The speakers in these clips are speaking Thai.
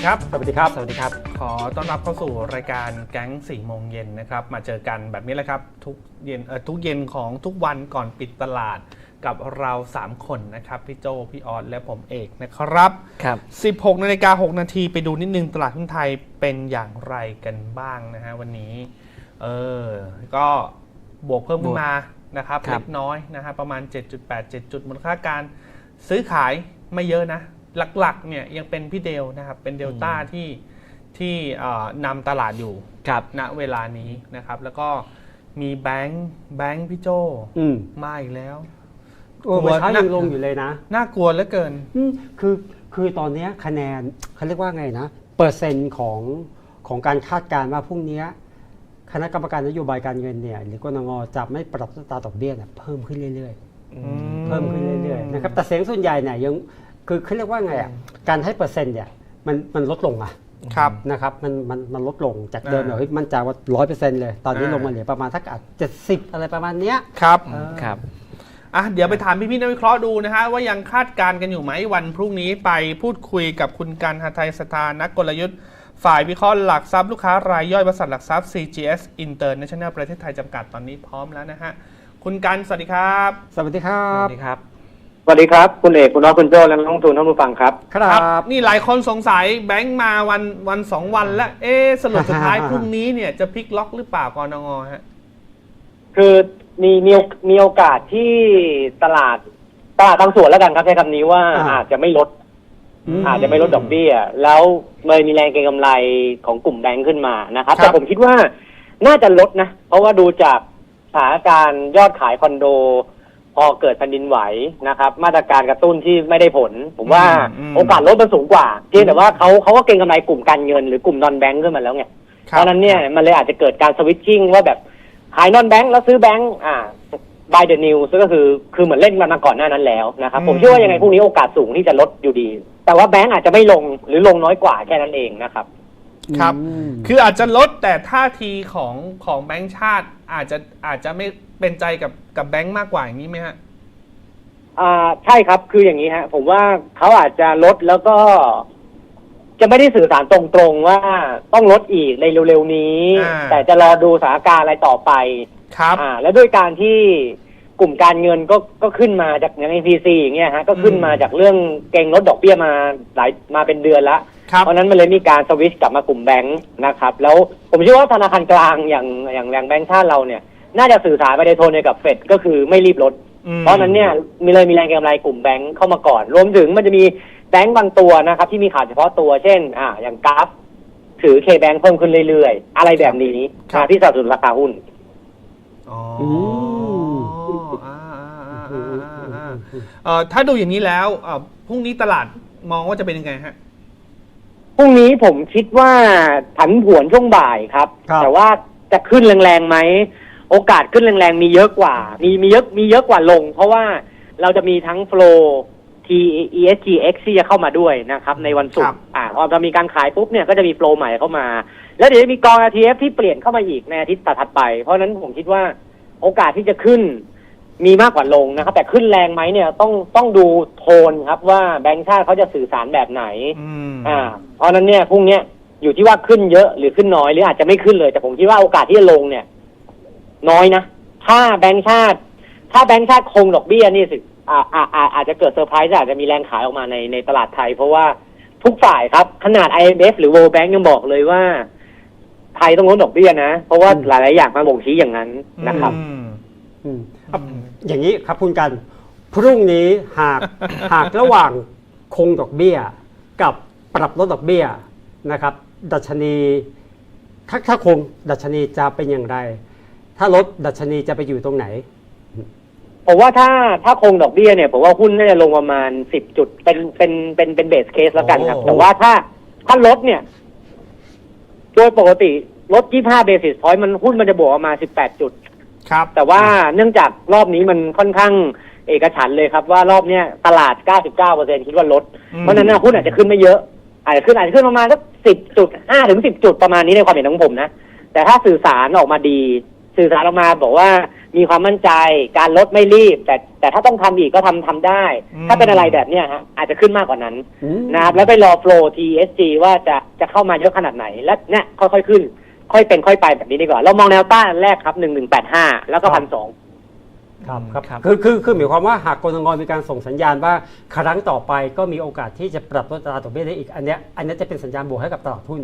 ดีครับ สวัสดีครับ สวัสดีครับ ขอต้อนรับเข้าสู่รายการแก๊ง4โมงเย็นนะครับ มาเจอกันแบบนี้แหละครับ ทุกเย็นเอ่อทุกเย็นของทุกวันก่อนปิดตลาดกับเรา 3 คนนะครับ พี่โจ พี่ออดและผมเอกนะครับ ครับ 16นาฬิกา6นาทีไปดูนิดนึงตลาดหุ้นไทยเป็นอย่างไรกันบ้างนะฮะวันนี้ เออ ก็บวกเพิ่มขึ้นมานะครับครับ เล็กน้อยนะฮะประมาณ 7.8 7จุดมูลค่าการซื้อขายไม่เยอะนะ หลักๆเนี่ยยังเป็นพี่เดลนะครับ เป็นเดลต้าที่ที่เอ่อนำตลาดอยู่ครับณเวลานี้นะครับ แล้วก็มีแบงค์แบงค์พี่โจอืมมาอีกแล้วโอ้เมื่อเช้ายังลงอยู่เลยนะ น่ากลัวเหลือเกินอืมคือคือตอนเนี้ยคะแนนเขาเรียกว่าไงนะ เปอร์เซ็นต์ของของการคาดการณ์ว่าพรุ่งเนี้ยคณะกรรมการนโยบายการเงินเนี่ยหรือกนงจะไม่ปรับอัตราดอกเบี้ยเนี่ยเพิ่มขึ้นเรื่อยๆเพิ่มขึ้นเรื่อยๆนะครับแต่เสียงส่วนใหญ่เนี่ยยัง คือเขาเรียกว่าไงอะการให้เปอร์เซ็นต์เนี่ยมันมันลดลงอะครับนะครับมันมันมันลดลงจากเดิมอ่าเนี่ยเฮ้ยมันจะว่าร้อยเปอร์เซ็นต์เลย ตอนนี้อ่าลงมาเหลือประมาณสักอาจเจ็ดสิบอะไรประมาณเนี้ยครับเออครับอะเดี๋ยวไปถามพี่ๆนักวิเคราะห์ดูนะฮะว่ายังคาดการณ์กันอยู่ไหมวันพรุ่งนี้ไปพูดคุยกับคุณกันหาไทยสถานักกลยุทธ์ ฝ่ายวิเคราะห์หลักทรัพย์ลูกค้ารายย่อยบริษัทหลักทรัพย์ CGS International ประเทศไทยจำกัดตอนนี้พร้อมแล้วนะฮะคุณกันสวัสดีครับ สวัสดีครัสบวัสดีครับส วัสดีครับ คุณเอกคุณน้องคุณโจ้และนักลงทุนท่านผู้ฟังครับ ครับนี่หลายคนสงสัยแบงค์มาวันวันสองวันแล้วเอ๊ะสรุปสุดท้ายพรุ่งนี้เนี่ยจะพลิกล็อกหรือเปล่ากรนงฮะคือมีมีมีโอกาสที่ตลาดตลาดบางส่วนแล้วกันครับใช้คำนี้ว่าอ่าอาจจะไม่ลดอืมอาจจะไม่ลดดอกเบี้ย แล้วเลยมีแรงเก็งกำไรของกลุ่มแบงค์ขึ้นมานะครับครับแต่ผมคิดว่าน่าจะลดนะ เพราะว่าดูจากสถานการณ์ยอดขายคอนโด พอเกิดแผ่นดินไหวนะครับ มาตรการกระตุ้นที่ไม่ได้ผล ผมว่าอืม โอกาสลดมันสูงกว่าเพียงแต่ว่าเขาเขาก็เก็งกำไรกลุ่มการเงินหรือกลุ่มนอนแบงค์ขึ้นมาแล้วไงเพราะฉะนั้นเนี่ยมันเลยอาจจะเกิดการสวิตชิ่งว่าแบบขายนอนแบงค์แล้วซื้อแบงค์อ่า buy the news ก็คือคือเหมือนเล่นมันมาก่อนหน้านั้นแล้วนะครับผมอืมเชื่อว่ายังไงพรุ่งนี้โอกาสสูงที่จะลดอยู่ดี แต่ว่าแบงค์อาจจะไม่ลงหรือลงน้อยกว่าแค่นั้นเองนะครับ ครับ อืม คืออาจจะลดแต่ท่าทีของของแบงค์ชาติ อาจจะอาจจะไม่เป็นใจกับกับแบงค์มากกว่าอย่างนี้ไหมฮะอ่าใช่ครับคืออย่างนี้ฮะ ผมว่าเขาอาจจะลดแล้วก็ จะไม่ได้สื่อสารตรงๆว่าต้องลดอีกในเร็วๆนี้ อ่า แต่จะรอดูสถานการณ์อะไรต่อไป ครับ อ่า แล้วด้วยการที่กลุ่มการเงินก็ก็ขึ้นมาจากอย่าง NPC อย่างเงี้ยฮะก็ขึ้นมาจากเรื่องเก่งลดดอกเบี้ยมาหลายมาเป็นเดือนละครับ เพราะฉะนั้นมันเลยมีการสวิตช์กลับมากลุ่มแบงค์นะครับ แล้วผมเชื่อว่าธนาคารกลางอย่างอย่างแรงแบงค์ชาติเราเนี่ย น่าจะสื่อสารไปในโทนเดียวกับเฟดก็คือไม่รีบลดอืมเพราะฉะนั้นเนี่ยมีเลยมีแรงเก็งกำไรกลุ่มแบงค์เข้ามาก่อน รวมถึงมันจะมีแบงค์บางตัวนะครับ ที่มีข่าวเฉพาะตัวเช่น อ่า อย่างกราฟถือเคแบงค์เพิ่มขึ้นเรื่อยๆ อะไรแบบนี้ครับอ่าที่สนับสนุนราคาหุ้นอ๋ออืมอ่าอ่าอ่าอ่าอ่าเอ่อถ้าดูอย่างนี้แล้วเอ่อพรุ่งนี้ตลาดมองว่าจะเป็นยังไงฮะ พรุ่งนี้ผมคิดว่าผันผวนช่วงบ่ายครับ ครับ แต่ว่าจะขึ้นแรงๆไหม โอกาสขึ้นแรงๆมีเยอะกว่า มีมีเยอะมีเยอะกว่าลง เพราะว่าเราจะมีทั้งโฟล T E S G X ที่จะเข้ามาด้วยนะครับ ในวันศุกครัร์บอ่าพอเรามีการขายปุ๊บเนี่ยก็จะมีโฟลใหม่เข้ามา แล้วเดี๋ยวจะมีกอง ETF ที่เปลี่ยนเข้ามาอีกในอาทิตย์ถัดไป เพราะฉะนั้นผมคิดว่าโอกาสที่จะขึ้น มีมากกว่าลงนะครับ แต่ขึ้นแรงไหมเนี่ยต้องต้องดูโทนครับว่าแบงก์ชาติเขาจะสื่อสารแบบไหนอืมอ่า เพราะฉะนั้นเนี่ยพรุ่งเนี้ยอยู่ที่ว่าขึ้นเยอะหรือขึ้นน้อยหรืออาจจะไม่ขึ้นเลย แต่ผมคิดว่าโอกาสที่จะลงเนี่ย น้อยนะถ้าแบงก์ชาติ ถ้าแบงก์ชาติคงดอกเบี้ยนี่สิอ่าอ่าอ่าอาจจะเกิดเซอร์ไพรส์อาจจะมีแรงขายออกมาในในตลาดไทย เพราะว่าทุกฝ่ายครับ ขนาด IMF หรือ World Bank ยังบอกเลยว่า ไทยต้องลดดอกเบี้ยนะ เพราะว่าอืมหลาย ๆ อย่างมาบ่งชี้อย่างนั้นนะครับ อืม อืม อะอย่างนี้ครับคุณกัน พรุ่งนี้หากหากระหว่างคงดอกเบี้ย กับปรับลดดอกเบี้ยนะครับ ดัชนีถ้าถ้าคงดัชนีจะเป็นอย่างไร ถ้าลดดัชนีจะไปอยู่ตรงไหนผมว่าถ้าถ้าคงดอกเบี้ยเนี่ยผมว่าหุ้นน่าจะลงประมาณสิบจุดเป็นเป็นเป็นเป็นเบสเคสแล้วกันครับโอ้แต่ว่าถ้าถ้าลดเนี่ย โดยปกติลด25เบสิสพอยต์มันหุ้นมันจะบวกประมาณ18จุด ครับ แต่ว่าเนื่องจากรอบนี้มันค่อนข้างเอกฉันท์เลยครับว่ารอบเนี้ยตลาด 99%คิดว่าลดอืมเพราะฉะนั้นนะหุ้นอาจจะขึ้นไม่เยอะ อาจจะขึ้นอาจจะขึ้นประมาณสัก10จุด5ถึง10 จุดประมาณนี้ในความเห็นของผมนะ แต่ถ้าสื่อสารออกมาดี สื่อสารออกมาบอกว่ามีความมั่นใจการลดไม่รีบ แต่แต่ถ้าต้องทำอีกก็ทำทำได้อืมถ้าเป็นอะไรแบบเนี้ยฮะอาจจะขึ้นมากกว่านั้นอืมนะครับแล้วไปรอโฟล TSG ว่าจะจะเข้ามาเยอะขนาดไหนและเนี่ยค่อยๆขึ้น ค่อยเป็นค่อยไปแบบนี้ดีกว่า เรามองแนวต้านแรกครับหนึ่งหนึ่งแปดห้าแล้วก็ครัพับนสองครับครับครับ คือคือคือหมายความว่าหากกรงมีการส่งสัญญาณว่าครั้งต่อไปก็มีโอกาสที่จะปรับลดอัตราดอกเบี้ยได้อีกอันเนี้ยอันเนี้ยจะเป็นสัญญาณบวกให้กับตลาดหุ้น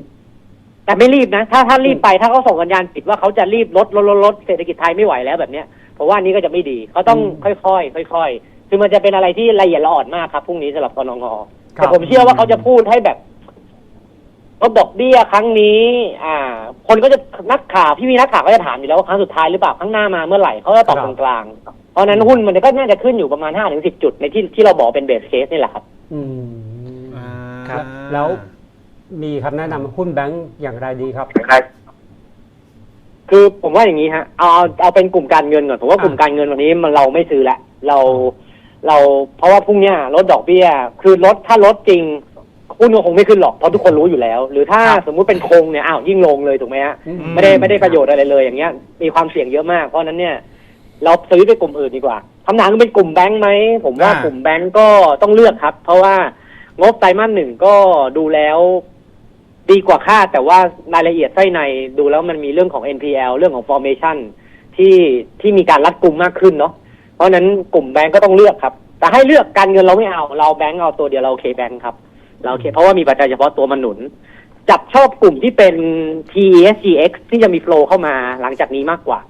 แต่ไม่รีบนะ ถ้าถ้ารีบไปถ้าเขาส่งสัญญาณปิดว่าเขาจะรีบลดลดลดลดเศรษฐกิจไทยไม่ไหวแล้วแบบเนี้ยผมว่าอันนี้ก็จะไม่ดีเขาต้องอืมค่อยๆค่อยๆคือมันจะเป็นอะไรที่ละเอียดละอ่อนมากครับพรุ่งนี้สำหรับกรงครับแต่ผมเชื่อว่าเขาจะพูดให้แบบ ลดดอกเบี้ยครั้งนี้ อ่า คนก็จะนักข่าวพี่มีนักข่าวก็จะถามอยู่แล้วว่าครั้งสุดท้ายหรือเปล่าครั้งหน้ามาเมื่อไหร่เขาจะตอบครับกลางๆเพราะฉะนั้นหุ้นมันก็น่าจะขึ้นอยู่ประมาณห้าถึงสิบจุดในที่ที่เราบอกเป็นเบสเคสนี่แหละครับ อืมอ่าครับ แล้วมีคำแนะนำหุ้นแบงก์อย่างไรดีครับคือผมว่าอย่างนี้ฮะเอาเอาเอาเป็นกลุ่มการเงินก่อนผมว่าอะกลุ่มการเงินวันนี้มันเราไม่ซื้อละเราเราเพราะว่าพรุ่งเนี้ยลดดอกเบี้ย คือลดถ้าลดจริง หุ้นก็คงไม่ขึ้นหรอกเพราะทุกคนรู้อยู่แล้ว หรือถ้าสมมุติเป็นคงเนี่ยอ้าวยิ่งลงเลยถูกไหมฮะอืม ไม่ได้ไม่ได้ประโยชน์อะไรเลยอย่างเงี้ย มีความเสี่ยงเยอะมาก เพราะฉะนั้นเนี่ยเราซื้อไปกลุ่มอื่นดีกว่าคำถามคือเป็นกลุ่มแบงค์ไหมผมว่าอ่ากลุ่มแบงค์ก็ต้องเลือกครับ เพราะว่างบไตรมาสหนึ่งก็ดูแล้ว ดีกว่าคาดแต่ว่ารายละเอียดไส้ในดูแล้วมันมีเรื่องของ NPL เรื่องของ formation ที่ที่มีการรัดกุมมากขึ้นเนาะเพราะฉะนั้นกลุ่มแบงก์ก็ต้องเลือกครับ แต่ให้เลือกการเงินเราไม่เอา เราแบงก์เอาตัวเดียวเราโอเคแบงก์ครับ เราโอเค เพราะว่ามีปัจจัยเฉพาะตัวมันหนุน จับชอบกลุ่มที่เป็น TESGX ที่จะมีโฟลว์เข้ามาหลังจากนี้มากกว่า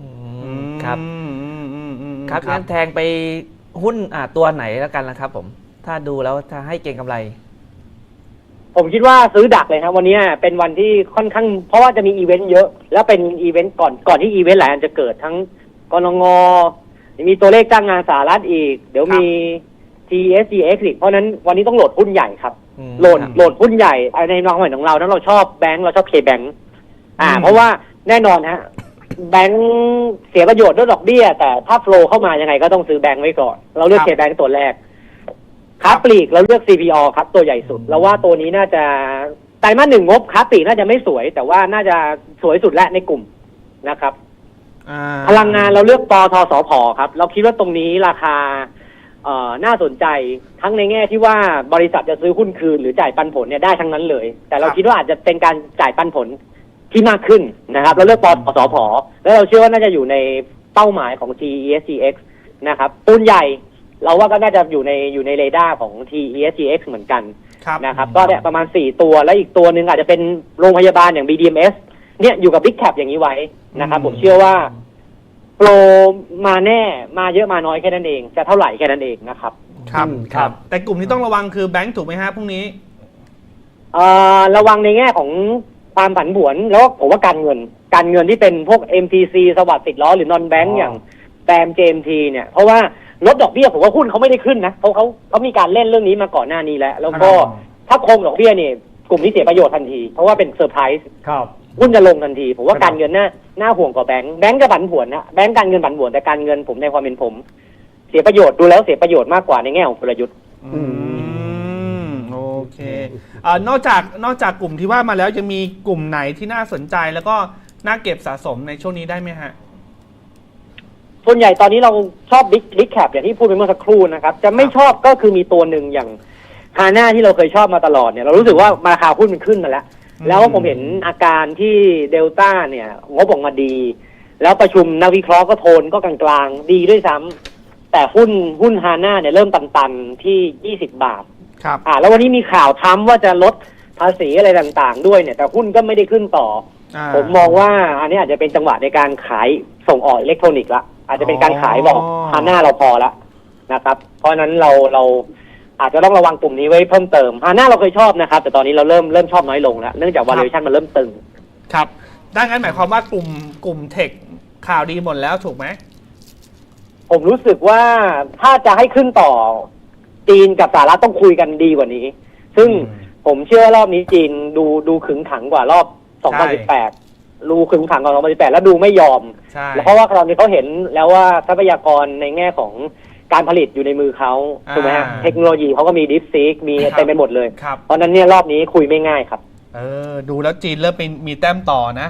อือืมมครับอืมอืมอืมอืมครับงั้นแทงไปหุ้นอ่าตัวไหนแล้วกันนะครับผม ถ้าดูแล้วถ้าให้เก่งกำไร ผมคิดว่าซื้อดักเลยครับวันนี้เป็นวันที่ค่อนข้าง เพราะว่าจะมีอีเวนต์เยอะ แล้วเป็นอีเวนต์ก่อนก่อนที่อีเวนต์หลายอันจะเกิดทั้งกรงงมีตัวเลขจ้างงานสหรัฐอีก เดี๋ยวมี TSGX อีกเพราะฉะนั้นวันนี้ต้องโหลดหุ้นใหญ่ครับ อืม โหลดครับโหลดหุ้นใหญ่ในน้องใหม่ของเรานั้นเราชอบแบงก์เราชอบเคแบงก์อ่า อืม เพราะว่าแน่นอนฮะแบงก์เสียประโยชน์ด้วยดอกเบี้ย แต่ถ้าโฟลเข้ามายังไงก็ต้องซื้อแบงก์ไว้ก่อน เราเลือกเคแบงก์ตัวแรกค้าปลีกเราเลือก CPO ครับ ตัวใหญ่สุดเราว่าตัวนี้น่าจะไตรมาสหนึ่งงบค้าปลีกน่าจะไม่สวย แต่ว่าน่าจะสวยสุดและในกลุ่มนะครับ อ่าพลังงานเราเลือกปอทสพครับ เราคิดว่าตรงนี้ราคาเอ่อ น่าสนใจทั้งในแง่ที่ว่าบริษัทจะซื้อหุ้นคืนหรือจ่ายปันผลเนี่ยได้ทั้งนั้นเลย แต่เราคิดว่าอาจจะเป็นการจ่ายปันผลที่มากขึ้นนะครับเราเลือกปอทสพแล้วเราเชื่อว่าน่าจะอยู่ในเป้าหมายของ TESGX นะครับปูนใหญ่เราว่าก็น่าจะอยู่ในอยู่ในเรดาร์ของ TESGX เหมือนกันครับนะครับ ก็เนี่ยประมาณสี่ตัวแล้วอีกตัวหนึ่งอาจจะเป็นโรงพยาบาลอย่าง BDMS เนี่ยอยู่กับ Big Cap อย่างนี้ไว้นะครับอืมผมเชื่อว่า โปรมาแน่มาเยอะมาน้อยแค่นั้นเอง จะเท่าไหร่แค่นั้นเองนะครับ ครับอืมครับ แต่กลุ่มที่ต้องระวังคือแบงก์ถูกไหมฮะพรุ่งนี้ เอ่อระวังในแง่ของความผันผวนแล้วก็ผมว่าการเงิน การเงินที่เป็นพวก MTC สวัสดิ์ติดล้อหรือนอนแบงอ๋ก์อออย่างแบม JMT เนี่ย เพราะว่าลดดอกเบี้ยผมว่าหุ้นเขาไม่ได้ขึ้นนะเขาเขาเขามีการเล่นเรื่องนี้มาก่อนหน้านี้แล้ว แล้วก็ถ้าคงดอกเบี้ยเนี่ยกลุ่มนี้เสียประโยชน์ทันที เพราะว่าเป็นเซอร์ไพรส์ครับ หุ้นจะลงทันที ผมว่าครับ การเงินน่าน่าห่วงกว่าแบงก์แบงก์ก็ผันผวนนะแบงก์การเงินผันผวนแต่การเงินผมในความเป็นผม เสียประโยชน์ดูแล้วเสียประโยชน์มากกว่าในแง่ของกลยุทธ์ อืมโอเคเอ่อนอกจากนอกจากกลุ่มที่ว่ามาแล้วยังมีกลุ่มไหนที่น่าสนใจแล้วก็น่าเก็บสะสมในช่วงนี้ได้ไหมฮะ ส่วนใหญ่ตอนนี้เราชอบบิ๊กบิ๊กแคปอย่างที่พูดไปเมื่อสักครู่นะครับ จะไม่ชอบก็คือมีตัวหนึ่งอย่างฮาน่าที่เราเคยชอบมาตลอดเนี่ย เรารู้สึกว่าราคาหุ้นมันขึ้นมาแล้วอืม แล้วผมเห็นอาการที่เดลต้าเนี่ยงบออกมาดี แล้วประชุมนักวิเคราะห์ก็โทนก็กลางๆ ดีด้วยซ้ำแต่หุ้นหุ้นฮาน่าเนี่ยเริ่มตันๆที่20บาท ครับ อ่า แล้ววันนี้มีข่าวทำว่าจะลดภาษีอะไรต่างๆ ด้วยเนี่ย แต่หุ้นก็ไม่ได้ขึ้นต่ออ่าผมมองว่าอันนี้อาจจะเป็นจังหวะในการขายส่งออกอิเล็กทรอนิกส์ละอาจจะเป็นการขายบอกอ๋อฮาน่าเราพอละนะครับ เพราะฉะนั้นเราเรา อาจจะต้องระวังกลุ่มนี้ไว้เพิ่มเติมฮาน่าเราเคยชอบนะครับ แต่ตอนนี้เราเริ่มเริ่มชอบน้อยลงแล้ว เนื่องจาก valuation มันเริ่มตึง ครับดังนั้นหมายความว่ากลุ่มกลุ่มเทคข่าวดีหมดแล้วถูกไหม ผมรู้สึกว่าถ้าจะให้ขึ้นต่อ จีนกับสหรัฐต้องคุยกันดีกว่านี้ ซึ่งอืมผมเชื่อว่ารอบนี้จีนดูดูขึงขังกว่ารอบ 2018ดูขึงขังกว่า 2018 แล้วดูไม่ยอม ใช่ เพราะว่าตอนนี้เขาเห็นแล้วว่าทรัพยากรในแง่ของ การผลิตอยู่ในมือเขาถูกไหมฮะอ่า เทคโนโลยีเขาก็มีดิฟซีกมีครับ เต็มไปหมดเลย ครับ เพราะฉะนั้นเนี่ยรอบนี้คุยไม่ง่ายครับ เออ ดูแล้วจีนเริ่มเป็นมีแต้มต่อนะ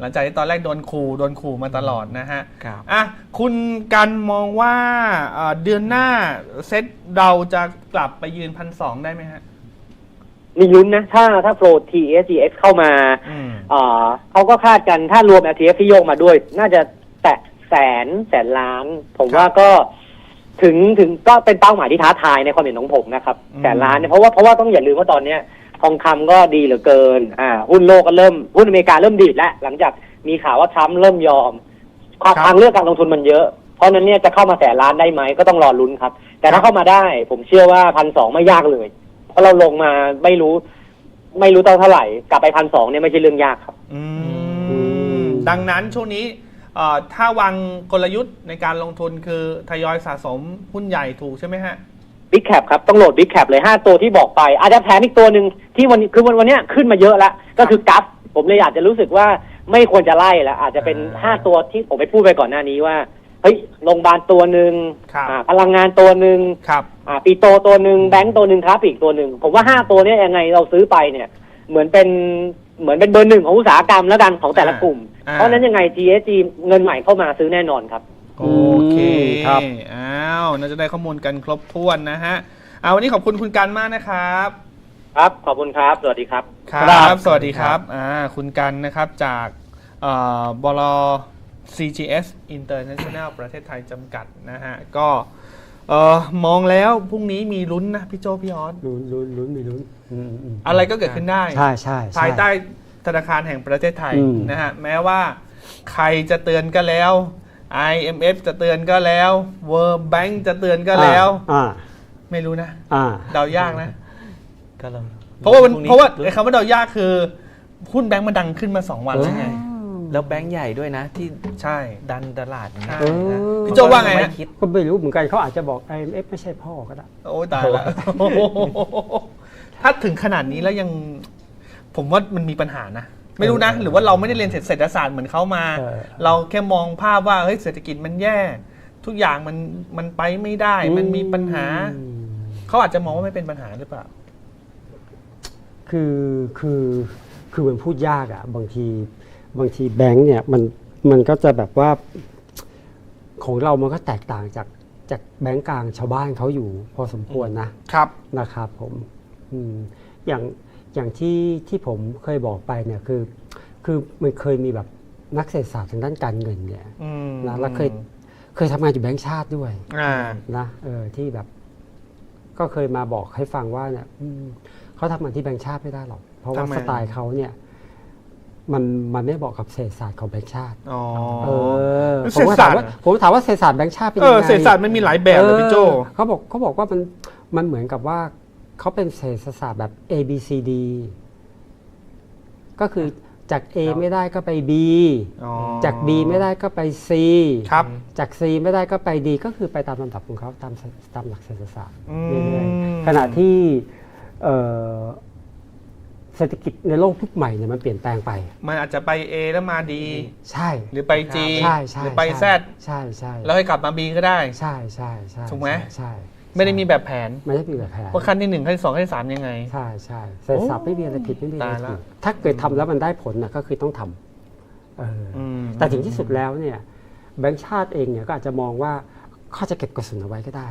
หลังจากที่ตอนแรกโดนขู่โดนขู่มาตลอดนะฮะ ครับ อะ คุณกันมองว่าเอ่อเดือนหน้าเซ็ตเราจะกลับไปยืนพันสองได้ไหมฮะ มีลุ้นนะ ถ้าถ้าโฟล TSGX เข้ามาอืม เอ่อเขาก็คาดกันถ้ารวม LTF ที่โยกมาด้วย น่าจะแตะแสนแสนล้าน ผมครับว่าก็ ถึงถึงก็เป็นเป้าหมายที่ท้าทายในความเห็นของผมนะครับอืม แสนล้านเนี่ยเพราะว่าเพราะว่าต้องอย่าลืมว่าตอนเนี้ยทองคำก็ดีเหลือเกิน อ่า หุ้นโลกก็เริ่มหุ้นอเมริกาเริ่มดีดแล้วหลังจากมีข่าวว่าทรัมป์เริ่มยอมความทางเลือกการลงทุนมันเยอะ เพราะฉะนั้นเนี่ยจะเข้ามาแสนล้านได้ไหมก็ต้องรอลุ้นครับ แต่ถ้าเข้ามาได้ ผมเชื่อว่าพันสองไม่ยากเลย เพราะเราลงมาไม่รู้ ไม่รู้เท่าไหร่ กลับไปพันสองเนี่ยไม่ใช่เรื่องยากครับ อือืมมดังนั้นช่วงนี้เอ่อ ถ้าวางกลยุทธ์ในการลงทุนคือทยอยสะสมหุ้นใหญ่ถูกใช่ไหมฮะบิ๊กแคปครับ ต้องโหลดบิ๊กแคปเลยห้าตัวที่บอกไป อาจจะแถมอีกตัวหนึ่งที่วันคือวันวันเนี้ยขึ้นมาเยอะแล้ว ก็คือกัฟผมเลยอยากจะรู้สึกว่าไม่ควรจะไล่แล้วอาจจะเป็นอ่าห้าตัวที่ผมไปพูดไปก่อนหน้านี้ว่าเฮ้ยโรงพยาบาลตัวหนึ่งครับอ่าพลังงานตัวหนึ่งครับอ่าปีโตตัวหนึ่งแบงก์ตัวหนึ่งครับอีกตัวหนึ่งผมว่าห้าตัวเนี้ยยังไงเราซื้อไปเนี่ย เหมือนเป็นเหมือนเป็นเบอร์หนึ่งของอุตสาหกรรมแล้วกันของแต่ละกลุ่ม อ่า เพราะฉะนั้นยังไง GSG เงินใหม่เข้ามาซื้อแน่นอนครับ โอเคครับ อ้าวน่าจะได้ข้อมูลกันครบถ้วนนะฮะเอาวันนี้ขอบคุณคุณกันมากนะครับ ครับ ขอบคุณครับ สวัสดีครับ ครับสวัสดีครับอ่าคุณกันนะครับ จากเอ่อบล CGS International ประเทศไทยจำกัดนะฮะ ก็ เอ่อมองแล้วพรุ่งนี้มีลุ้นนะพี่โจพี่ออสลุ้นลุ้นลุ้นมีลุ้นอืมอืมอะไรก็เกิดขึ้นได้ ใช่ใช่ช่ ภายใต้ธนาคารแห่งประเทศไทยอืม นะฮะแม้ว่าใครจะเตือนก็แล้ว IMF จะเตือนก็แล้ว World Bank จะเตือนก็แล้ว อ่าไม่รู้นะ อ่า เดายากนะ ก็ลองเพราะว่ามันพงนี้เพราะว่าไอ้คำว่าเดายากคือ หุ้นแบงก์มันดังขึ้นมาสองวันแล้วไง แล้วแบงค์ใหญ่ด้วยนะ ที่ใช่ ดันตลาดอย่างเงี้ยใช่ นะพี่โจ้ว่าไงฮะ ม่คิด ก็ไม่รู้เหมือนกันเขาอาจจะบอก IMF ไม่ใช่พ่อก็ได้ โอ้ยตายแล้วถ้าถึงขนาดนี้แล้วยัง ผมว่ามันมีปัญหานะ ไม่รู้นะ หรือว่าเราไม่ได้เรียนเศรษฐศาสตร์เหมือนเขามาเออเราแค่มองภาพว่าเฮ้ยเศรษฐกิจมันแย่ ทุกอย่างมันมันไปไม่ได้ มันมีปัญหา อืมเขาอาจจะมองว่าไม่เป็นปัญหาหรือเปล่า คือคือคือมันพูดยากอะบางที บางทีแบงค์เนี่ยมันมันก็จะแบบว่าของเรามันก็แตกต่างจากจากแบงก์กลางชาวบ้านเขาอยู่พอสมควรนะครับนะครับผมอืมอย่างอย่างที่ที่ผมเคยบอกไปเนี่ยคือ คือมันเคยมีแบบนักเศรษฐศาสตร์ทางด้านการเงินเนี่ยอืมนะแล้วเคยเคยทำงานอยู่แบงก์ชาติด้วยอ่านะเออที่แบบ ก็เคยมาบอกให้ฟังว่าเนี่ยอืมเขาทำงานที่แบงก์ชาติไม่ได้หรอก เพราะว่าทำไมสไตล์เขาเนี่ย มันมันไม่บอกกับเศรษฐศาสตร์ของแบงก์ชาติอ๋อ เออแล้วผมก็ถามว่าเศรษฐศาสตร์ผมถามว่าเศรษฐศาสตร์แบงก์ชาติเป็นเอยังอไงเศรษฐศาสตร์มันมีหลายแบบเลยพี่โจออเขาบอกเขาบอกว่ามันมันเหมือนกับว่าเขาเป็นเศรษฐศาสตร์แบบ A B C D ก็คือจาก A ไม่ได้ก็ไป B อ๋อจาก B ไม่ได้ก็ไป C ครับ จาก C ไม่ได้ก็ไป D ก็คือไปตามลำดับของเขาตามตามหลักเศรษฐศาสตร์อืม เรื่อยๆขณะที่เอ่อ เศรษฐกิจในโลกยุคใหม่เนี่ยมันเปลี่ยนแปลงไป มันอาจจะไป A แล้วมา D ใช่ หรือไป G ใช่ใช่หรือไปใช่ Z ใช่ใช่แล้วให้กลับมา B ก็ได้ ใช่ใช่ใช่ถูกไหมใช่ไม่ได้มีแบบแผนไม่ได้มีแบบแผนว่าขั้นที่หนึ่งขั้นที่สองขั้นที่สามยังไง ใช่ใช่เศรษฐศาสตร์ไม่มีอะไรผิดไม่มีอะไรตายละถูกถ้าเกิดทำแล้วมันได้ผลนะก็คือต้องทำเออออืมแต่ถึงที่สุดแล้วเนี่ยแบงก์ชาติเองเนี่ยก็อาจจะมองว่าเขาจะเก็บกระสุนเอาไว้ก็ได้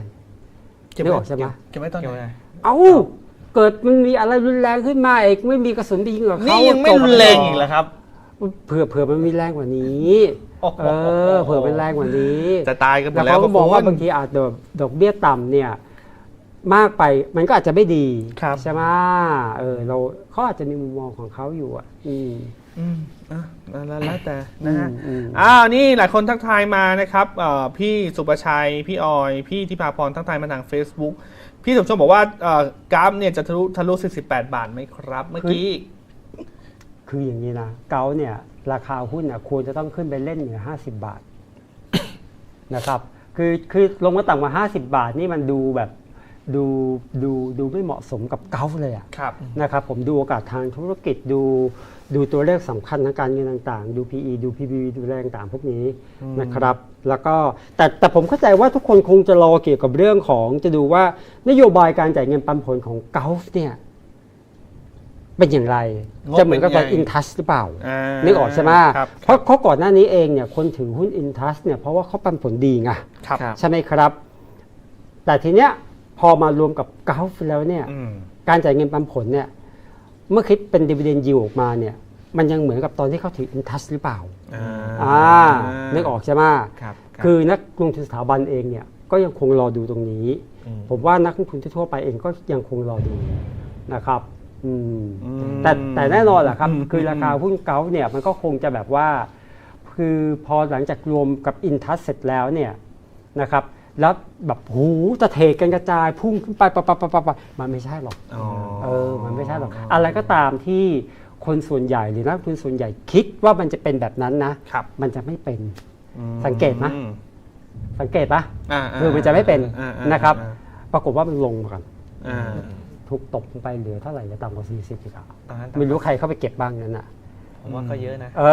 เก็บนึกไว้ออกใช่ไหมเก็บไว้ตอนเกี่ยวไหนอะไรเอ้า เกิดมันมีอะไรรุนแรงขึ้นมาเอกไม่มีกระสุนไปยิงกับเขานี่ยังไม่จบรุนแรงอีกเหรอครับ เผื่อเผื่อมันมีแรงกว่านี้โอ้โหเออเผื่อมันแรงกว่านี้จะตายกันหมแล้ดวแล้วเขาก็มองว่าคุณบางทีอาจจะดอกเบี้ยต่ำเนี่ยมากไปมันก็อาจจะไม่ดีครับใช่ไหมเออเราเขาอาจจะมีมุมมองของเขาอยู่อะ อืม อืมอะแล้วแล้วแต่นะฮะอืมอืมอ้าวนี่หลายคนทักทายมานะครับเอ่อพี่สุประชัย พี่ออย พี่ทิพาพรทักทายมาทาง Facebook พี่สมชมบอกว่าเอ่อกราฟเนี่ยจะทะลุทะลุ48 บาทไหมครับ เมื่อกี้ คืออย่างนี้นะเกาเนี่ย ราคาหุ้นอะควรจะต้องขึ้นไปเล่นเหนือ 50 บาท นะครับ คือคือลงมาต่ำกว่า 50 บาทนี่มันดูแบบดูดูดูไม่เหมาะสมกับเกาฟเลยอะครับ นะครับ ผมดูโอกาสทางธุรกิจดู ดูตัวเลขสำคัญทางการเงินต่างๆ ดู PE ดู PB ดูแรงต่างๆพวกนี้นะครับ แล้วก็แต่แต่ผมเข้าใจว่าทุกคนคงจะรอเกี่ยวกับเรื่องของจะดูว่านโยบายการจ่ายเงินปันผลของเกาฟเนี่ยเป็นอย่างไรงบจะเหมือนกับเป็นกับไงอินทัสหรือเปล่าอ่านึกออกใช่ไหมครับเพราะเขาก่อนหน้านี้เองเนี่ยคนถือหุ้นอินทัสเนี่ยเพราะว่าเขาปันผลดีไงครับครับใช่ไหมครับ แต่ทีเนี้ยพอมารวมกับเกาฟแล้วเนี่ยอืมการจ่ายเงินปันผลเนี่ย เมื่อคิดเป็นดีเวเดนยิวออกมาเนี่ยมันยังเหมือนกับตอนที่เขาถืออินทัสหรือเปล่าอ่าอ่านึกออกใช่ไหมครับรับคือนักลงทุนสถาบันเองเนี่ยก็ยังคงรอดูตรงนี้มผมว่านักลงทุนทั่วๆไปเองก็ยังคงรอดูนะครับอืมอืมแต่แต่แน่นอนแหละครับอืมคือราคาหุ้นเก้าเนี่ยมันก็คงจะแบบว่า คือพอหลังจากรวมกับอินทัสเสร็จแล้วเนี่ยนะครับ แล้วแบบหูจะเทกันกระจายพุ่งขึ้นไปปะปะปะปะปะมันไม่ใช่หรอกอ๋อ เออ มันไม่ใช่หรอก อะไรก็ตามที่คนส่วนใหญ่หรือนักลงทุนส่วนใหญ่คิดว่ามันจะเป็นแบบนั้นนะครับ มันจะไม่เป็นอืมสังเกตไหมสังเกตปะอ่าคือมันจะไม่เป็นอ่าอ่านะครับ อ่าปรากฏว่ามันลงมากันอ่าถูกตกลงไปเหลือเท่าไหร่จะต่ำกว่า40อีกอะตอนนั้นไม่รู้ใครเข้าไปเก็บบ้างนั้นอะ ผมว่าก็เยอะนะ เอ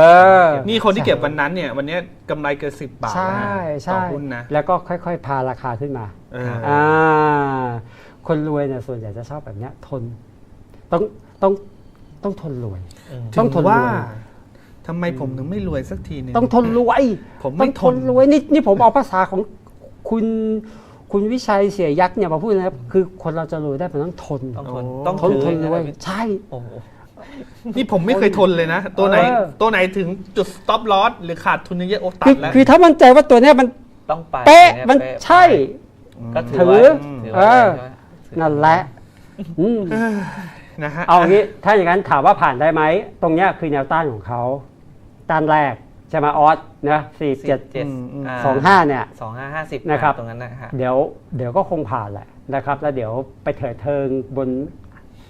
อ นี่คนที่เก็บวันนั้นเนี่ย วันเนี้ยกำไรเกินสิบบาทใช่นะฮะใช่ต่อหุ้นนะ แล้วก็ค่อยๆ พาราคาขึ้นมาเอออ่าคนรวยเนี่ยส่วนใหญ่จะชอบแบบเนี้ยทน ต้องต้องต้องทนรวย ถึต้องทนรวย ว่าทำไมผมถึงไม่รวยสักทีหนึง ต้องทนรวยผมไม่ต้องทนทนรวยนี่นี่ผมเอาภาษาของคุณคุณวิชัยเสียยักษ์เนี่ยมาพูดนะครับ คือคนเราจะรวยได้มันต้องทนต้องทนโอ้ต้องทนถือทนรวยใช่ไหมใช่ โอ้โห นี่ผมไม่เคยทนเลยนะ ตัวไหน เออ ตัวไหนถึงจุด stop loss หรือขาดทุนเยอะๆโอ้ตัคืดอแล้ว คือถ้ามั่นใจว่าตัวเนี้ยมันต้องไปเป๊ะยมันเป๊ะใช่ ก็ถืถืออไว้ถือเอไว้อใช่ไหมนั่นแหละอืมนะฮะเอางี้ถ้าอย่างนั้นถามว่าผ่านได้ไหม ตรงเนี้ยคือแนวต้านของเขาต้านแรกใช่ไหมออสนะสี่เจ็ดเจ็ดาสองห้าเนี่ย สองห้าห้าสิบนะครับ ตรงนั้นนะฮะ เดี๋ยวเดี๋ยวก็คงผ่านแหละนะครับ แล้วเดี๋ยวไปเถิดเทิงบน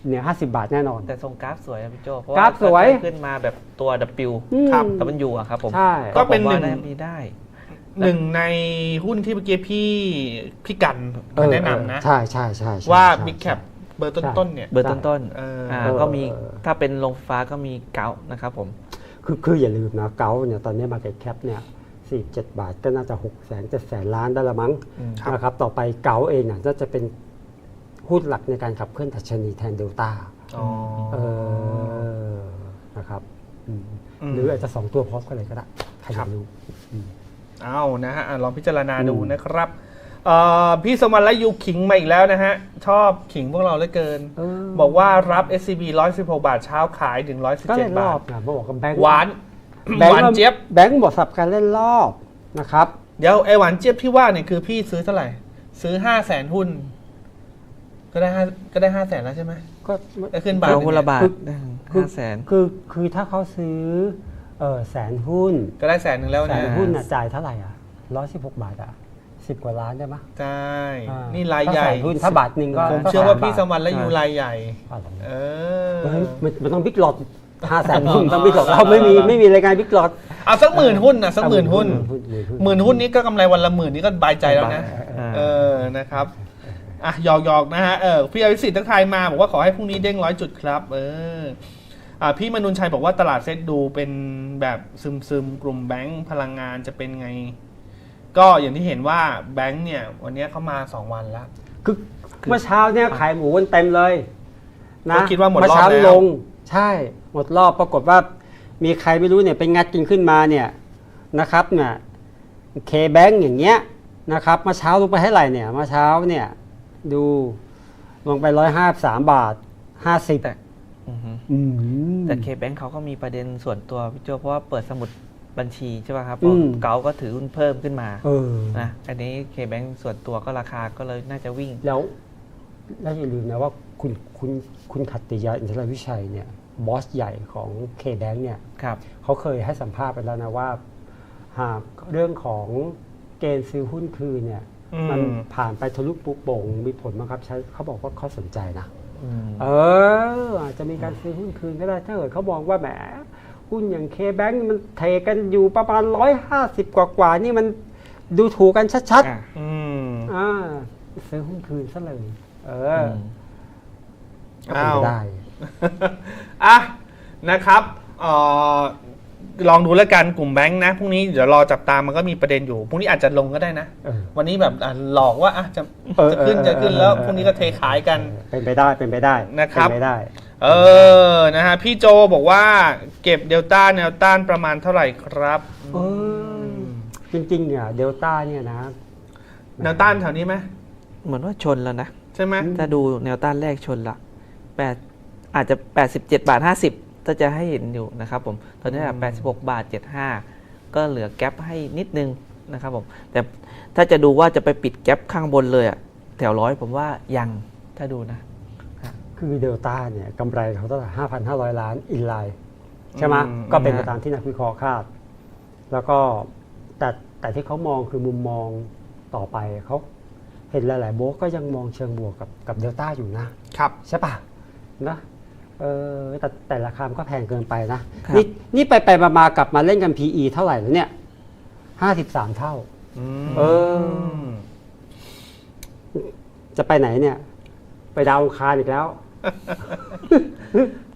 เหนือ 50 บาทแน่นอน แต่ทรงกราฟสวยนะพี่โจเพราะกราฟสวยขึ้นมาแบบตัว W อืมครับ แต่มันอยู่อะครับผมใช่ก็เป็นผมว่าหนึ่งามีได้หนึ่งในหุ้นที่เมื่อกี้พี่พี่กันเออแนะนำนะใช่ใช่ใช่ใช่ว่าใช่ Big Cap เบอร์ต้นๆเนี่ยเบอร์ต้นเออๆอ่าเออก็มีเออถ้าเป็นโรงไฟฟ้าก็มีเกานะครับผมคือคืออย่าลืมนะเกาเนี่ยตอนนี้มาเก็ตแคปเนี่ย47 บาทก็น่าจะ6แสน7แสนล้านได้ละมั้งครับนะครับต่อไปเกาเองน่ะน่าจะเป็น หุ้นหลักในการขับเคลื่อนดัชนีแทนเดลต้าอ๋อเออนะครับอืมอืม หรืออาจจะสองตัวพร้อมกันเลยก็ได้ใครครัจะบรู้เอานะฮะอะลองพิจารณาอืมดูนะครับเอ่อพี่สมวันและยูขิงมาอีกแล้วนะฮะ ชอบขิงพวกเราเหลือเกินเออบอกว่ารับ SCB 116 บาทเช้าขายถึงก็เล่น117รบาอทบนะบอกกับแบงค์หวานแบงหค์วานเจี๊ยบ แบงค์บอกสับการเล่นรอบนะครับ เดี๋ยวไอหวานเจี๊ยบที่ว่าเนี่ยคือพี่ซื้อเท่าไหร่ ซื้อ 5 0 0แสนหุ้น ก็ได้ห้าก็ได้ห้าแสนแล้วใช่ไหมก็ได้ขึ้นบาทเอาหนึ่งคนละบาทคือคือห้าแสนคือคือถ้าเขาซื้อเออแสนหุ้นก็ได้แสนหนึ่งแล้วแสนะนหุ้นน่ะจ่ายเท่าไหร่อะร้อยสิบหกบาทอะสิบกว่าล้านได้ไหมยใช่อ่านี่รายใหญ่ถ้าแสนหุ้นถ้าบาทหนึ่งก็ผมก็เชื่อว่าสมพี่บทสมวันและยูรายใหญ่อะไรเอเฮ้ยอมันมันต้องบิ๊กหลอดห้าแสนหุ้นต้องบิ๊กหลอดเราไม่มีไม่มีรายงานบิ๊กหลอดเอาสักหมื่นหุ้นนะสักหมื่นหุ้นหมื่นหุ้นหมื่นหุ้นนี้ก็กำไรวันละหมื่นนี้ก็บายใจแล้วนะอ่าเออนะครับ อะหยอกหยอกๆนะฮะเออพี่อภิสิทธิ์ทักทายมา บอกว่าขอให้พรุ่งนี้เด้งร้อยจุดครับ เอออ่าพี่มนุนชัยบอกว่าตลาดเซ็ตดูเป็นแบบซึมซึมๆกลุ่มแบงก์พลังงานจะเป็นไง ก็อย่างที่เห็นว่าแบงก์เนี่ย วันนี้เขามาสองวันแล้วคือเมื่อเช้าเนี่ยขายหมูกันเต็มเลยนะก็คิดว่าหมดรอบเมื่อเช้าแล้วลง ใช่ หมดรอบปรากฏว่า มีใครไม่รู้เนี่ยไปงัดกินขึ้นมาเนี่ยนะครับเนี่ยเคแบงอย่างเงี้ยนะครับเมื่อเช้าลงไปเท่าไหร่เนี่ยเมื่อเช้าเนี่ย ดู ลงไปร้อยห้าสามบาทห้าสิบแต่อือฮึอืม แต่เคแบงเขาก็มีประเด็นส่วนตัวพี่โจเพราะว่าเปิดสมุดบัญชีใช่ป่ะครับอืม เกาก็ถือหุ้นเพิ่มขึ้นมาเออ นะอันนี้เคแบงส่วนตัวก็ราคาก็เลยน่าจะวิ่ง แล้วแล้วอย่าลืมนะว่าคุณคุณคุณขัตติยาอินทรวิชัยเนี่ยบอสใหญ่ของเคแบงเนี่ยครับ เขาเคยให้สัมภาษณ์ไปแล้วนะว่า หากเรื่องของเกณฑ์ซื้อหุ้นคืนเนี่ยอื มมันผ่านไปทะลุปุโป่งมีผลบังคับใช้เขาบอกว่าเขาสนใจนะอืมเอออาจจะมีการซื้อหุ้นคืนก็ได้ถ้าเกิดเขามองว่าแหมหุ้นอย่างเคแบงมันเทกันอยู่ประมาณร้อยห้าสิบกว่าๆนี่มันดูถูกกันชัดอะอืมๆอ่าซื้อหุ้นคืนซะเลย เออมก็เป็นไปได้อะนะครับเอ่อ ลองดูแล้วกันกลุ่มแบงค์นะพรุ่งนี้เดี๋ยวรอจับตามมันก็มีประเด็นอยู่พรุ่งนี้อาจจะลงก็ได้นะ เออ วันนี้แบบอะหลอกว่าอะจะเออจะขึ้นเออจะขึ้นเออแล้วเออ พรุ่งนี้ก็เทขายกัน เป็นไปได้เป็นไปได้นะครับ เป็นไปได้ เออนะฮะพี่โจบอกว่าเก็บเดลต้าแนวต้านประมาณเท่าไหร่ครับเออจริงๆเนี่ยเดลต้าเนี่ยนะ แนวต้านแถวนี้ไหมเหมือนว่าชนแล้วนะ ใช่ไหมถ้าดูแนวต้านแรกชนละแปดอาจจะ 87 บาท 50 ถ้าจะให้เห็นอยู่นะครับผมตอนนี้อะ86 บาท 75 ก็เหลือแกลบให้นิดนึงนะครับผมแต่ถ้าจะดูว่าจะไปปิดแกลบข้างบนเลยอะแถวร้อยผมว่ายังถ้าดูนะ คือเดลต้าเนี่ยกำไรเขาเท่าไหร่ห้าพันห้าร้อยล้านอินไลน์ใช่ไหมอืมก็เป็นอืมไปตามที่นักวิเคราะห์คาด แล้วก็แต่แต่ที่เขามองคือมุมมองต่อไปเขาเห็นหลาย ๆ โบรกก็ยังมองเชิงบวกกับกับเดลต้าอยู่นะครับ ใช่ปะนะ เออแต่แต่ราคามันก็แพงเกินไปนะ ครับ นี่นี่ไปไปมามากลับมาเล่นกัน PE เท่าไหร่แล้วเนี่ยห้าสิบสามเท่าเออ จะไปไหนเนี่ย ไปดาวอังคารอีกแล้ว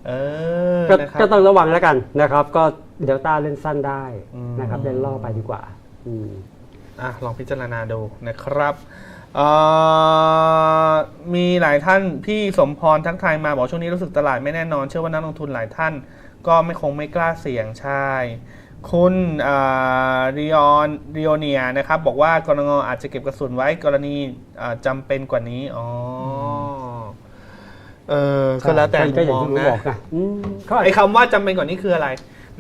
เออก็นะครับ ก็ต้องระวังแล้วกันนะครับ ก็เดลต้าเล่นสั้นได้อืมนะครับเล่นล่อไปดีกว่า อืม อะลองพิจารณาดูนะครับเอ่อ มีหลายท่านพี่สมพรทักทายมาบอกช่วงนี้รู้สึกตลาดไม่แน่นอน เชื่อว่านักลงทุนหลายท่าน ก็ไม่คงไม่กล้าเสี่ยงใช่ คุณริออนริโอเนียนะครับบอกว่ากรงอาจจะเก็บกระสุนไว้กรณีเอ่อจำเป็นกว่านี้ อ๋ออเออก็แล้วแต่ก็มุอมย่างมองที่ผมนะบอกนะอืมเขาอาจไอ้คำว่าจำเป็นกว่านี้คืออะไร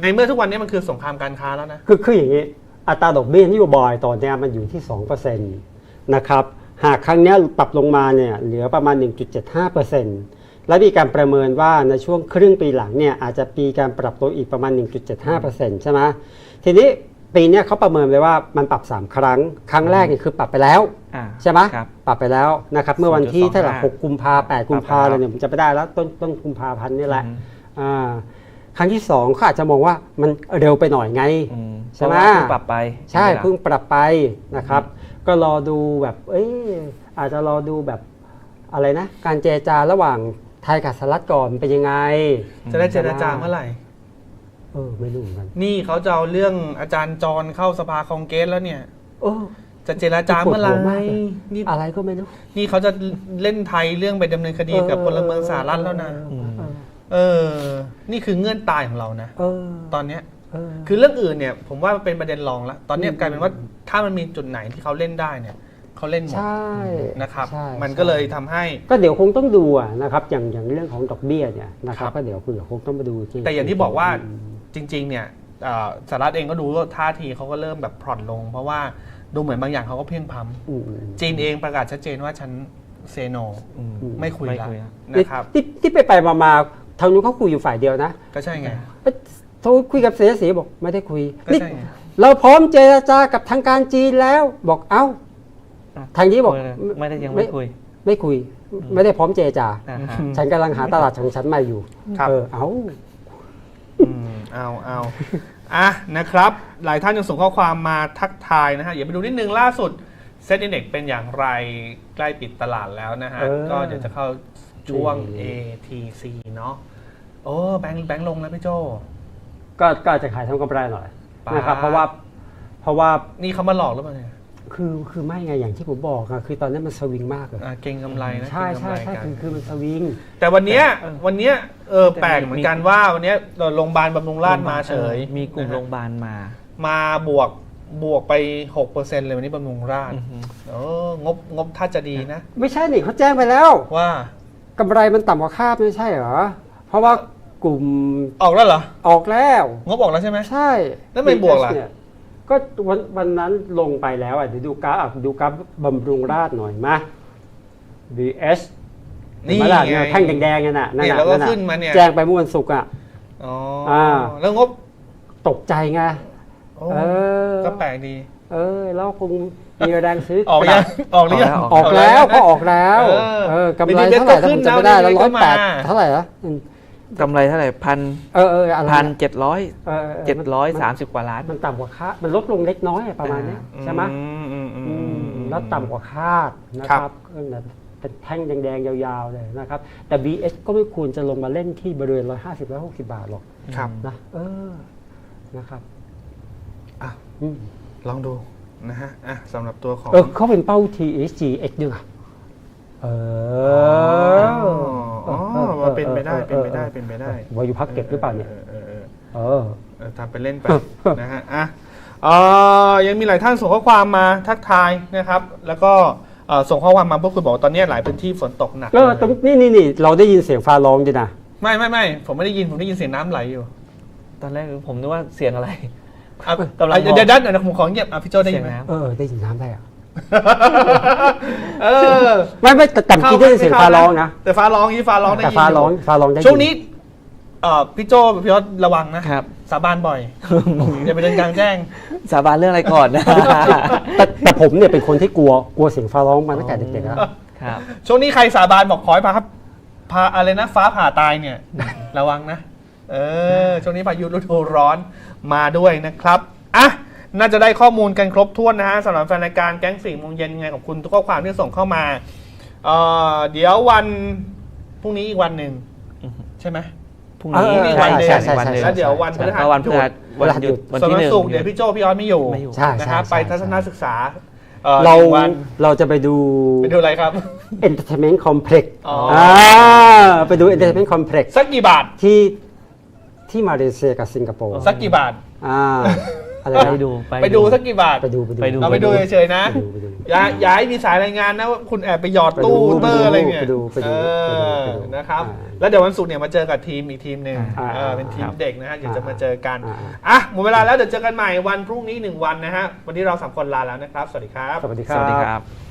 ในเมื่อทุกวันนี้มันคือสงครามการค้าแล้วนะ คือคืออย่างนี้ อัตราดอกเบี้ยนโยบายตอนเนี้ยมันอยู่ที่2%นะครับ หากครั้งเนี้ยปรับลงมาเนี่ยเหลือประมาณ 1.75%และมีการประเมินว่าในช่วงครึ่งปีหลังเนี่ยอาจจะมีการปรับตัวอีกประมาณ 1.75%ใช่ไหมทีนี้ปีเนี้ยเขาประเมินเลยว่ามันปรับ 3 ครั้ง ครั้งแรกเนี่ยคือปรับไปแล้วอ่าใช่ไหมครับปรับไปแล้วนะครับเมื่อวันที่เท่าไหร่0.25หกกุมภาแปดกุมภาปรับไปแล้วอะไรเนี่ยผมจะไม่ได้แล้วต้นต้นกุมภาพันธ์นี่แหละอืมอ่าครั้งที่สองเขาอาจจะมองว่ามันเร็วไปหน่อยไงอืมใช่ไหมเพราะว่าเพิ่งปรับไป ใช่ไหมล่ะเพิ่งปรับไปนะครับ ก็รอดูแบบ เอ้ยอาจจะรอดูแบบอะไรนะ การเจรจาระหว่างไทยกับสหรัฐก่อนเป็นยังไง จะได้เจรจาเมื่อไหร่ เออ ไม่รู้เหมือนกัน นี่เขาจะเอาเรื่องอาจารย์จรเข้าสภาคองเกรสแล้วเนี่ยเออจะเจรจาเมื่อไหร่ปวดหัวมากเลยนี่อะไรก็ไม่รู้ นี่เขาจะเล่นไทยเรื่องไปดำเนินคดีกับพลเมืองสหรัฐแล้วนะ เออเออนี่คือเงื่อนตายของเรานะเออตอนเนี้ยเออ คือเรื่องอื่นเนี่ยผมว่าเป็นประเด็นรองละตอนเนี้ยอืมกลายเป็นว่าถ้ามันมีจุดไหนที่เขาเล่นได้เนี่ยเขาเล่นหมดใช่นะครับใช่มันก็เลยทำให้ ก็เดี๋ยวคงต้องดูอะนะครับ อย่างอย่างเรื่องของดอกเบี้ยเนี่ยนะครับครับก็เดี๋ยวคุณคงต้องมาดูจริงแต่อย่างที่บอกว่าจริง ๆ เนี่ยเอ่อสหรัฐเองก็ดูว่าท่าทีเขาก็เริ่มแบบผ่อนลง เพราะว่าดูเหมือนบางอย่างเขาก็เพียงพล้อืมอืมำจีนเองประกาศชัดเจนว่าฉันเซโนอืมไม่คุยไม่แล้วคุยแล้วนะครับที่ที่ไปไปมามาทางนู้นเขาคุยอยู่ฝ่ายเดียวนะ ก็ใช่ไงเอ้ย โทรคุยกับเสียสีบอกไม่ได้คุยก็นี่ใช่ไง เราพร้อมเจรจากับทางการจีนแล้วบอกเอ้าอะทางนี้บอกไม่ได้ยังไม่คุย ไม่คุย ไม่ได้พร้อมเจรจา อ่าฮะ ฉันกำลังหาตลาดของฉันมาอยู่ครับ เออเอ้า อืมเอาเอาอะนะครับ หลายท่านยังส่งข้อความมาทักทายนะฮะอย่าไปดูนิดนึงล่าสุดเซ็ตอินเด็กเป็นอย่างไรใกล้ปิดตลาดแล้วนะฮะ เออ ก็เดี๋ยวจะเข้าช่วงนี่ ATC เนาะโอ้แบงค์แบงค์ลงแล้วพี่โจ ก็ก็อาจจะขายทำกำไรหน่อยป๊านะครับเพราะว่าเพราะว่านี่เขามาหลอกหรือเปล่าเนี่ยคือคือไม่ไงอย่างที่ผมบอกอะคือตอนนี้มันสวิงมากเลยอะเก่งกำไรนะใช่เก่งกำใช่ไรใช่กันคือคือมันสวิง แต่วันเนี้ยเออวันเนี้ยเออแต่แปลกมีเหมือนกันว่าวันเนี้ยโรงพยาบาลบำรุงราษฎร์มาเฉยมีกลุ่มนะฮะโรงพยาบาลมามาบวกบวกไป 6%เลยวันนี้บำรุงราษฎร์อือฮึเอองบงบถ้าจะดีนะ ไม่ใช่นี่เขาแจ้งไปแล้วว่า กำไรมันต่ำกว่าคาดไม่ใช่เหรอเพราะว่า กลุ่มออกแล้วเหรอออกแล้ว งบออกแล้วใช่ไหม ใช่แล้วไม่บวกล่ะ เนี่ยก็วันวันนั้นลงไปแล้วอะเดี๋ยวดูกราฟอะดูกราฟบำรุงราษฎร์หน่อยมา BS นี่เห็นไหมล่ะไง เนี่ยแท่งแดงๆกันน่ะนั่นเนี่ยน่ะแล้วก็นั่นน่ะขึ้นมาเนี่ย แจ้งไปเมื่อวันศุกร์อะ อ๋ออ่าแล้วงบตกใจไงโอ้เออก็แปลกดี เออแล้วคงมีแรงซื้อออกยังออกหรือยัง ออกแล้วก็ออกแล้ว เออเออกำไร BTS เท่าไหร่ถ้าผมจำไม่ได้แล้วก็ร้อยขึ้นแปนะดวันนี้ก็มาเท่าไหร่ละอืม กำไรเท่าไหร่พันเออเอออะไรพันนะเจ็ดร้อยเออออเจ็ดร้อยมันสามสิบกว่าล้าน มันต่ำกว่าคาดมันลดลงเล็กน้อยประมาณเนี้ยใช่ไหมอืมอืมอืมอือืมมอืมแล้วต่ำกว่าคาดนะคครัรับบขึ้นแบบเป็นแท่งแดงๆ ยาวๆ เลยนะครับ แต่ BS ก็ไม่ควรจะลงมาเล่นที่บริเวณ 150 160 บาทหรอกครับนะเออนะครับอะอืมลองดูนะฮะอะสำหรับตัวของ เออเขาเป็นเป้า THG X ด้วยอะ เอออ๋อว่าเป็นไปได้เป็นไปได้เป็นไปได้วายุพักเก็ตหรือเปล่าเนี่ยเออเออเออทำไปเล่นไปนะฮะอะอ่อยังมีหลายท่านส่งข้อความมาทักทายนะครับ แล้วก็ส่งข้อความมาพวกคุณบอกว่าตอนนี้หลายพื้นที่ฝนตกหนักเออตรงนี่นี่นี่เราได้ยินเสียงฟ้าร้องด้วยนะไม่ไม่ไม่ผมไม่ได้ยินผมได้ยินเสียงน้ำไหลอยู่ ตอนแรกผมนึกว่าเสียงอะไรกำลังเดี๋ยวดี๋ยวเดี๋ยวผมขอเงียบอะพี่โจได้ยินไหมเสียงน้ำเออได้ยินน้ำได้อะ เออไม่ไม่แต่แต่เมื่อกี้ได้ยินเสียงฟ้าร้องนะ แต่ฟ้าร้องยี่ฟ้าร้องได้แต่ยินฟ้าร้องฟ้าร้องได้ยิช่วงนี้เอ่อพี่โจพี่ยศระวังนะ ครับ สาบานบ่อย อย่าไปเดินกลางแจ้ง สาบานเรื่องอะไรก่อนนะ แต่แต่ผมเนี่ยเป็นคนที่กลัวกลัวเสียงฟ้าร้องมาตั้งแต่เด็กๆแล้วครับ ช่วงนี้ใครสาบานบอกขอให้พาครับพาอะไรนะ ฟ้าผ่าตายเนี่ย ระวังนะ เออ ช่วงนี้พายุฤดูร้อนมาด้วยนะครับ อะ น่าจะได้ข้อมูลกันครบถ้วนนะฮะสำหรับแฟนรายการแก๊งสี่โมงเย็นยังไงขอบคุณทุกข้อความที่ส่งเข้ามาเอ่อเดี๋ยววันพรุ่งนี้อีกวันหนึ่งอือฮึใช่ไหมพรุ่งนี้เออนี่ใช่วันเดือนใช่ใช่ วันใช่หนึ่งแล้วเดี๋ยววันพฤหัสแล้ววันพฤหัสวันหยุดวันส่วนที่วัหนนึ่ง ศุกร์เดี๋ยวพี่โจพี่ออสไม่อยู่ไม่อยู่ ใช่นะใช่ครับใช่ ไปทัศนศึกษาอ่อเราหนึ่งวันเราจะไปดู ไปดูอะไรครับ Entertainment Complex อ๋ออ่่าไปดู Entertainment Complex สักกี่บาทที่ที่มาเลเซียกับสิงคโปร์สักกี่บาท อ่า อะไรไปนะดูไปดูสักกี่บาท ไปดูไปดูไปดูเราไปดูเฉยๆนะไปดูไปดูอย่าอย่าให้มีสายรายงานนะว่าคุณแอบไปหยอดไปดูตู้เตอร์อะไรเนี่ยไปดูไปดูเออไปดูนะครับอ่าแล้วเดี๋ยววันศุกร์เนี่ยมาเจอกับทีมอีกทีมหนึ่งอ่าเออเป็นทีมครับเด็กนะฮะเดี๋ยวจะมาเจอกันอ่าอะหมดเวลาแล้วเดี๋ยวเจอกันใหม่วันพรุ่งนี้หนึ่งวันนะฮะวันนี้เราสามคนลาแล้วนะครับ สวัสดีครับ สวัสดีคสรับ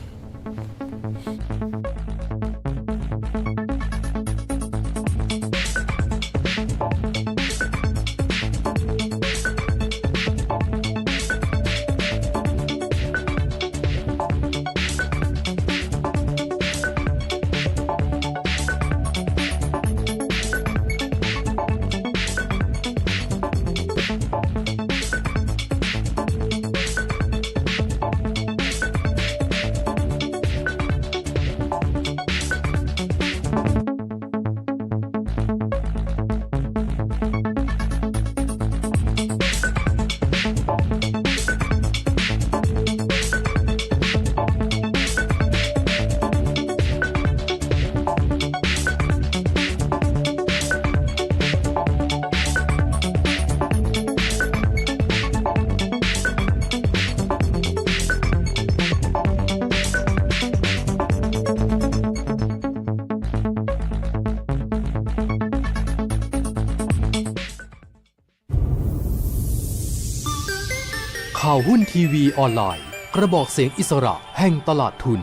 หุ้นทีวีออนไลน์ กระบอกเสียงอิสระแห่งตลาดทุน